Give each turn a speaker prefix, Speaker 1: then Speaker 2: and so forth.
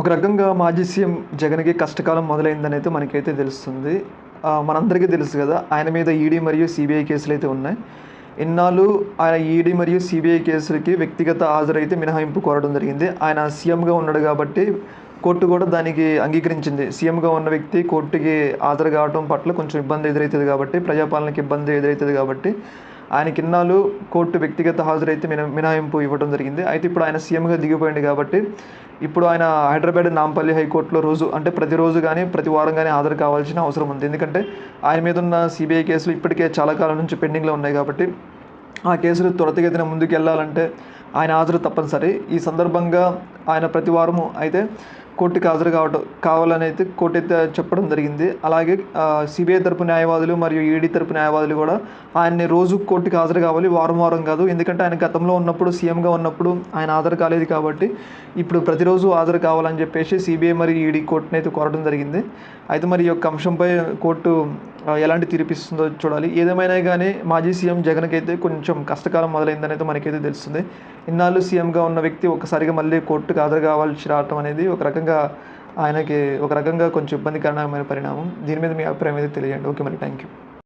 Speaker 1: ఒక రకంగా మాజీ సీఎం జగన్కి కష్టకాలం మొదలైందని అయితే మనకైతే తెలుస్తుంది. మనందరికీ తెలుసు కదా ఆయన మీద ఈడీ మరియు సిబిఐ కేసులు అయితే ఉన్నాయి. ఇన్నాళ్ళు ఆయన ఈడీ మరియు సిబిఐ కేసులకి వ్యక్తిగత హాజరైతే మినహాయింపు కోరడం జరిగింది. ఆయన సీఎంగా ఉన్నాడు కాబట్టి కోర్టు కూడా దానికి అంగీకరించింది. సీఎంగా ఉన్న వ్యక్తి కోర్టుకి హాజరు కావడం పట్ల కొంచెం ఇబ్బంది ఎదురవుతుంది కాబట్టి ప్రజాపాలనకి ఇబ్బంది ఎదురవుతుంది కాబట్టి ఆయనకి ఇన్నాళ్ళు కోర్టు వ్యక్తిగత హాజరైతే మిన మినహాయింపు ఇవ్వడం జరిగింది. అయితే ఇప్పుడు ఆయన సీఎంగా దిగిపోయింది కాబట్టి ఇప్పుడు ఆయన హైదరాబాద్ నాంపల్లి హైకోర్టులో రోజు అంటే ప్రతిరోజు కానీ ప్రతి వారం కానీ హాజరు కావాల్సిన అవసరం ఉంది. ఎందుకంటే ఆయన మీద ఉన్న సిబిఐ కేసులు ఇప్పటికే చాలా కాలం నుంచి పెండింగ్లో ఉన్నాయి కాబట్టి ఆ కేసులు త్వరితగతిన ముందుకు వెళ్ళాలంటే ఆయన హాజరు తప్పనిసరి. ఈ సందర్భంగా ఆయన ప్రతి వారము అయితే కోర్టుకి హాజరు కావడం కావాలని అయితే కోర్టు అయితే చెప్పడం జరిగింది. అలాగే సిబిఐ తరపు న్యాయవాదులు మరియు ఈడీ తరపు న్యాయవాదులు కూడా ఆయన్ని రోజు కోర్టుకి హాజరు కావాలి వారం వారం కాదు. ఎందుకంటే ఆయన గతంలో ఉన్నప్పుడు సీఎంగా ఉన్నప్పుడు ఆయన హాజరు కాలేదు కాబట్టి ఇప్పుడు ప్రతిరోజు హాజరు కావాలని చెప్పేసి సిబిఐ మరియు ఈడీ కోర్టుని అయితే కోరడం జరిగింది. అయితే మరి ఈ యొక్క అంశంపై కోర్టు ఎలాంటి తీర్పిస్తుందో చూడాలి. ఏదేమైనా కానీ మాజీ సీఎం జగన్కి అయితే కొంచెం కష్టకాలం మొదలైందనైతే అయితే మనకైతే తెలుస్తుంది. ఇన్నాళ్ళు సీఎంగా ఉన్న వ్యక్తి ఒకసారిగా మళ్ళీ కోర్టుకు హాజరు కావాల్సి రావటం అనేది ఒక రకంగా ఆయనకి ఒక రకంగా కొంచెం ఇబ్బందికరమైన పరిణామం. దీని మీద మీ అభిప్రాయం అయితే తెలియండి ఓకే మరి. Thank you